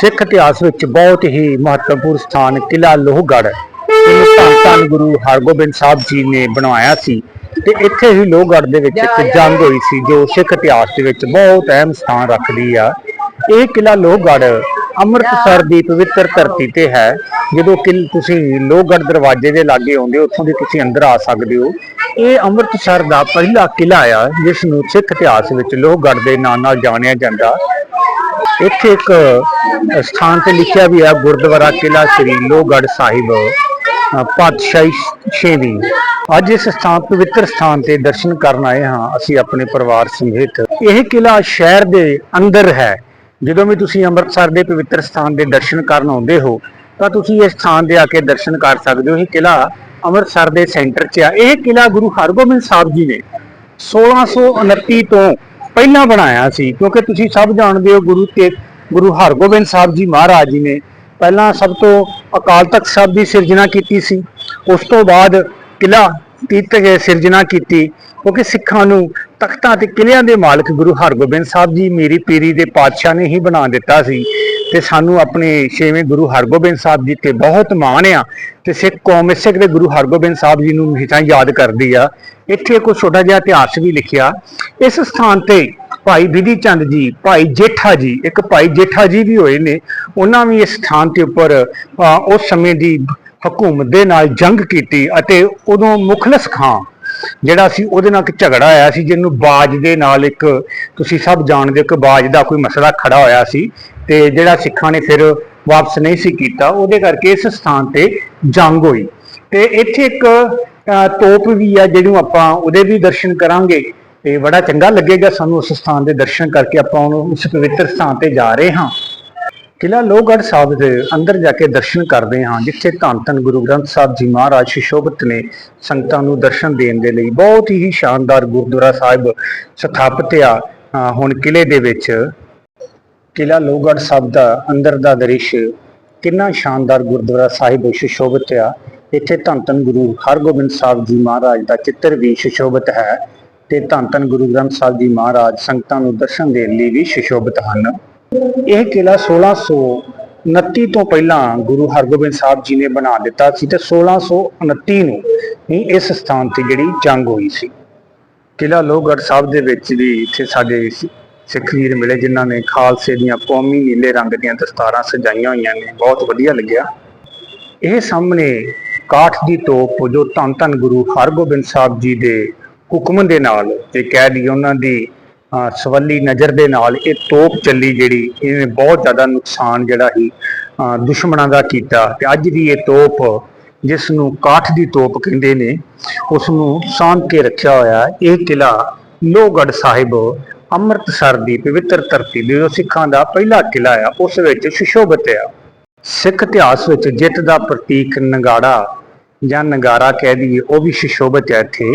ਸਿੱਖ ਇਤਿਹਾਸ ਵਿੱਚ ਬਹੁਤ ਹੀ ਮਹੱਤਵਪੂਰਨ ਸਥਾਨ ਕਿਲਾ ਲੋਹਗੜ੍ਹ। ਇਹਨੂੰ ਧੰਨ ਧੰਨ ਗੁਰੂ ਹਰਗੋਬਿੰਦ ਸਾਹਿਬ ਜੀ ਨੇ ਬਣਵਾਇਆ ਸੀ ਤੇ ਇੱਥੇ ਹੀ ਲੋਹਗੜ੍ਹ ਦੇ ਵਿੱਚ ਇੱਕ ਜੰਗ ਹੋਈ ਸੀ ਜੋ ਸਿੱਖ ਇਤਿਹਾਸ ਦੇ ਵਿੱਚ ਬਹੁਤ ਅਹਿਮ ਸਥਾਨ ਰੱਖਦੀ ਆ। ਇਹ ਕਿਲਾ ਲੋਹਗੜ੍ਹ ਅੰਮ੍ਰਿਤਸਰ ਦੀ ਪਵਿੱਤਰ ਧਰਤੀ ਤੇ ਹੈ। ਜਦੋਂ ਕਿ ਤੁਸੀਂ ਲੋਹਗੜ੍ਹ ਦਰਵਾਜ਼ੇ ਦੇ ਲਾਗੇ ਆਉਂਦੇ ਹੋ, ਉੱਥੋਂ ਦੀ ਤੁਸੀਂ ਅੰਦਰ ਆ ਸਕਦੇ ਹੋ। ਇਹ ਅੰਮ੍ਰਿਤਸਰ ਦਾ ਪਹਿਲਾ ਕਿਲਾ ਆ, ਜਿਸ ਨੂੰ ਸਿੱਖ ਇਤਿਹਾਸ ਵਿੱਚ ਲੋਹਗੜ੍ਹ ਦੇ ਨਾਂ ਨਾਲ ਜਾਣਿਆ ਜਾਂਦਾ। ਇੱਥੇ ਇੱਕ ਸਥਾਨ ਤੇ ਲਿਖਿਆ ਵੀ ਹੈ ਗੁਰਦੁਆਰਾ ਕਿਲਾ ਸ੍ਰੀ ਲੋਹਗੜ੍ਹ ਸਾਹਿਬ ਪਾਤਸ਼ਾਹੀ ਛੇਵੀਂ। ਅੱਜ ਇਸ ਸਥਾਨ, ਪਵਿੱਤਰ ਸਥਾਨ ਤੇ ਦਰਸ਼ਨ ਕਰਨ ਆਏ ਹਾਂ, ਅਸੀਂ ਆਪਣੇ ਪਰਿਵਾਰ ਸਮੇਤ। ਇਹ ਕਿਲਾ ਸ਼ਹਿਰ ਦੇ ਅੰਦਰ ਹੈ। ਜਦੋਂ ਵੀ ਤੁਸੀਂ ਅੰਮ੍ਰਿਤਸਰ ਦੇ ਪਵਿੱਤਰ ਸਥਾਨ ਦੇ ਦਰਸ਼ਨ ਕਰਨ ਆਉਂਦੇ ਹੋ, ਤਾਂ ਤੁਸੀਂ ਇਸ ਸਥਾਨ ਦੇ ਆ ਕੇ ਦਰਸ਼ਨ ਕਰ ਸਕਦੇ ਹੋ। ਇਹ ਕਿਲਾ ਅੰਮ੍ਰਿਤਸਰ ਦੇ ਸੈਂਟਰ 'ਚ ਆ। ਇਹ ਕਿਲਾ ਗੁਰੂ ਹਰਗੋਬਿੰਦ ਸਾਹਿਬ ਜੀ ਨੇ 1629 ਤੋਂ ਪਹਿਲਾਂ ਬਣਾਇਆ ਸੀ, ਕਿਉਂਕਿ ਤੁਸੀਂ ਸਭ ਜਾਣਦੇ ਹੋ ਗੁਰੂ ਤੇ, ਗੁਰੂ ਹਰਗੋਬਿੰਦ ਸਾਹਿਬ ਜੀ ਮਹਾਰਾਜ ਜੀ ਨੇ ਪਹਿਲਾਂ ਸਭ ਤੋਂ ਅਕਾਲ ਤਖਤ ਸਾਹਿਬ ਦੀ ਸਿਰਜਣਾ ਕੀਤੀ ਸੀ, ਉਸ ਤੋਂ ਬਾਅਦ ਕਿਲਾ ਤੀਰਥ ਦੀ ਸਿਰਜਣਾ ਕੀਤੀ, ਕਿਉਂਕਿ ਸਿੱਖਾਂ ਨੂੰ ਤਖਤਾਂ ਤੇ ਕਿਲਿਆਂ ਦੇ ਮਾਲਕ ਗੁਰੂ ਹਰਗੋਬਿੰਦ ਸਾਹਿਬ ਜੀ ਮੇਰੀ ਪੀਰੀ ਦੇ ਪਾਤਸ਼ਾਹ ਨੇ ਹੀ ਬਣਾ ਦਿੱਤਾ ਸੀ ਤੇ ਸਾਨੂੰ ਆਪਣੇ ਛੇਵੇਂ ਗੁਰੂ ਹਰਗੋਬਿੰਦ ਸਾਹਿਬ ਜੀ ਤੇ ਬਹੁਤ ਮਾਣ ਆ, ਤੇ ਸਿੱਖ ਕੌਮ ਸਿੱਖ ਦੇ ਗੁਰੂ ਹਰਗੋਬਿੰਦ ਸਾਹਿਬ ਜੀ ਨੂੰ ਹਮੇਸ਼ਾ ਯਾਦ ਕਰਦੀ ਆ ਇੱਥੇ ਕੋਈ ਛੋਟਾ ਜਿਹਾ ਇਤਿਹਾਸ ਵੀ ਲਿਖਿਆ। ਇਸ ਸਥਾਨ ਤੇ ਭਾਈ ਵਿਧੀ ਚੰਦ ਜੀ, ਭਾਈ ਜੇਠਾ ਜੀ, ਇੱਕ ਭਾਈ ਜੇਠਾ ਜੀ ਵੀ ਹੋਏ ਨੇ, ਉਹਨਾਂ ਵੀ ਇਸ ਸਥਾਨ ਤੇ ਉੱਪਰ ਉਸ ਸਮੇਂ ਦੀ ਹਕੂਮਤ ਦੇ ਨਾਲ ਜੰਗ ਕੀਤੀ ਅਤੇ ਉਦੋਂ ਮੁਖਲਸ ਖਾਂ, ਜਿਹੜਾ ਸੀ ਉਹਦੇ ਨਾਲ ਇੱਕ ਝਗੜਾ ਆਇਆ ਸੀ, ਜਿਹਨੂੰ ਬਾਜ ਦੇ ਨਾਲ ਇੱਕ, ਤੁਸੀਂ ਸਭ ਜਾਣਦੇ ਹੋ ਕਿ ਬਾਜ ਦਾ ਕੋਈ ਮਸਲਾ ਖੜਾ ਹੋਇਆ ਸੀ ਤੇ ਜਿਹੜਾ ਸਿੱਖਾਂ ਨੇ ਫਿਰ ਵਾਪਸ ਨਹੀਂ ਸੀ ਕੀਤਾ, ਉਹਦੇ ਕਰਕੇ ਇਸ ਸਥਾਨ ਤੇ ਜੰਗ ਹੋਈ। ਤੇ ਇੱਥੇ ਇੱਕ ਤੋਪ ਵੀ ਆ ਜਿਹਨੂੰ ਆਪਾਂ ਉਹਦੇ ਵੀ ਦਰਸ਼ਨ ਕਰਾਂਗੇ। ਤੇ ਬੜਾ ਚੰਗਾ ਲੱਗੇਗਾ ਸਾਨੂੰ ਉਸ ਸਥਾਨ ਦੇ ਦਰਸ਼ਨ ਕਰਕੇ ਆਪਾਂ ਉਹਨੂੰ ਉਸ ਪਵਿੱਤਰ ਸਥਾਨ ਤੇ ਜਾ ਰਹੇ ਹਾਂ। ਕਿਲਾ ਲੋਹਗੜ੍ਹ ਸਾਹਿਬ ਦੇ ਅੰਦਰ ਜਾ ਕੇ ਦਰਸ਼ਨ ਕਰਦੇ ਹਾਂ, ਜਿੱਥੇ ਧੰਨ ਧੰਨ ਗੁਰੂ ਗ੍ਰੰਥ ਸਾਹਿਬ ਜੀ ਮਹਾਰਾਜ ਸ਼ਿਸ਼ੋਭਤ ਨੇ ਸੰਗਤਾਂ ਨੂੰ ਦਰਸ਼ਨ ਦੇਣ ਦੇ ਲਈ ਬਹੁਤ ਹੀ ਸ਼ਾਨਦਾਰ ਗੁਰਦੁਆਰਾ ਸਾਹਿਬ ਸਥਾਪਿਤ ਆ ਹੁਣ ਕਿਲੇ ਦੇ ਵਿੱਚ। ਕਿਲਾ ਲੋਹਗੜ੍ਹ ਸਾਹਿਬ ਦਾ ਅੰਦਰ ਦਾ ਦ੍ਰਿਸ਼ ਕਿੰਨਾ ਸ਼ਾਨਦਾਰ ਗੁਰਦੁਆਰਾ ਸਾਹਿਬ ਸ਼ਿਸ਼ੋਭਤ ਆ। ਇੱਥੇ ਧੰਨ ਧੰਨ ਗੁਰੂ ਹਰਗੋਬਿੰਦ ਸਾਹਿਬ ਜੀ ਮਹਾਰਾਜ ਦਾ ਚਿੱਤਰ ਵੀ ਸ਼ਿਸ਼ੋਭਤ ਹੈ ਤੇ ਧੰਨ ਧੰਨ ਗੁਰੂ ਗ੍ਰੰਥ ਸਾਹਿਬ ਜੀ ਮਹਾਰਾਜ ਸੰਗਤਾਂ ਨੂੰ ਦਰਸ਼ਨ ਦੇਣ ਲਈ ਵੀ ਸ਼ਿਸ਼ੋਭਤ ਹਨ। ਇਹ ਕਿਲਾ 1629 ਤੋਂ ਪਹਿਲਾਂ ਗੁਰੂ ਹਰਗੋਬਿੰਦ ਸਾਹਿਬ ਜੀ ਨੇ ਬਣਾ ਦਿੱਤਾ ਸੀ ਤੇ 1629 ਨੂੰ ਹੀ ਇਸ ਸਥਾਨ ਤੇ ਜਿਹੜੀ ਜੰਗ ਹੋਈ ਸੀ। ਕਿਲਾ ਲੋਹਗੜ੍ਹ ਸਾਹਿਬ ਦੇ ਵਿੱਚ ਵੀ ਇੱਥੇ ਸਾਡੇ ਸਿੱਖ ਵੀਰ ਮਿਲੇ ਜਿਨ੍ਹਾਂ ਨੇ ਖਾਲਸੇ ਦੀਆਂ ਕੌਮੀ ਨੀਲੇ ਰੰਗ ਦੀਆਂ ਦਸਤਾਰਾਂ ਸਜਾਈਆਂ ਹੋਈਆਂ ਨੇ, ਬਹੁਤ ਵਧੀਆ ਲੱਗਿਆ। ਇਹ ਸਾਹਮਣੇ ਕਾਠ ਦੀ ਤੋਪ ਜੋ ਧੰਨ ਧੰਨ ਗੁਰੂ ਹਰਗੋਬਿੰਦ ਸਾਹਿਬ ਜੀ ਦੇ ਹੁਕਮ ਦੇ ਨਾਲ ਤੇ ਕਹਿ ਦਈਏ ਉਹਨਾਂ ਦੀ ਸਵੱਲੀ ਨਜ਼ਰ ਦੇ ਨਾਲ ਇਹ ਤੋਪ ਚੱਲੀ ਜਿਹੜੀ, ਇਹਨੇ ਬਹੁਤ ਜ਼ਿਆਦਾ ਨੁਕਸਾਨ ਜਿਹੜਾ ਸੀ ਦੁਸ਼ਮਣਾਂ ਦਾ ਕੀਤਾ। ਤੇ ਅੱਜ ਵੀ ਇਹ ਤੋਪ ਜਿਸ ਨੂੰ ਕਾਠ ਦੀ ਤੋਪ ਕਹਿੰਦੇ ਨੇ ਉਸ ਨੂੰ ਸਾਂਭ ਕੇ ਰੱਖਿਆ ਹੋਇਆ ਇਹ ਕਿਲਾ ਲੋਹਗੜ੍ਹ ਸਾਹਿਬ ਅੰਮ੍ਰਿਤਸਰ ਦੀ ਪਵਿੱਤਰ ਧਰਤੀ ਦੇ ਸਿੱਖਾਂ ਦਾ ਪਹਿਲਾ ਕਿਲਾ ਆ, ਉਸ ਵਿੱਚ ਸੁਸ਼ੋਭਿਤ ਆ। ਸਿੱਖ ਇਤਿਹਾਸ ਵਿੱਚ ਜਿੱਤ ਦਾ ਪ੍ਰਤੀਕ ਨਗਾੜਾ ਜਾਂ ਨਗਾਰਾ ਕਹਿ ਦਈਏ, ਉਹ ਵੀ ਸੁਸ਼ੋਭਿਤ ਹੈ ਇੱਥੇ।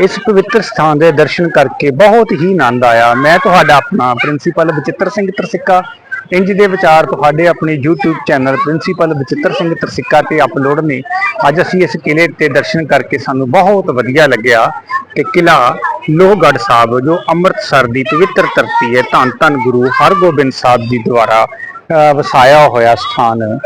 ਇਸ ਪਵਿੱਤਰ ਸਥਾਨ ਦੇ ਦਰਸ਼ਨ ਕਰਕੇ ਬਹੁਤ ਹੀ ਆਨੰਦ ਆਇਆ। ਮੈਂ ਤੁਹਾਡਾ ਆਪਣਾ ਪ੍ਰਿੰਸੀਪਲ ਬਚਿੱਤਰ ਸਿੰਘ ਤਰਸਿੱਕਾ ਇੰਜ ਦੇ ਵਿਚਾਰ ਤੁਹਾਡੇ ਆਪਣੇ YouTube channel principal Bachittar Singh Tarsikka ਤੇ ਅਪਲੋਡ ਨੇ। ਅੱਜ ਅਸੀਂ ਇਸ ਕਿਲੇ ਤੇ ਦਰਸ਼ਨ ਕਰਕੇ ਸਾਨੂੰ ਬਹੁਤ ਵਧੀਆ ਲੱਗਿਆ ਕਿ ਕਿਲਾ ਲੋਹਗੜ੍ਹ ਸਾਹਿਬ, ਜੋ ਅੰਮ੍ਰਿਤਸਰ ਦੀ ਪਵਿੱਤਰ ਧਰਤੀ ਹੈ, ਧੰਨ ਧੰਨ ਗੁਰੂ ਹਰਗੋਬਿੰਦ ਸਾਹਿਬ ਜੀ ਦੁਆਰਾ ਵਸਾਇਆ ਹੋਇਆ ਸਥਾਨ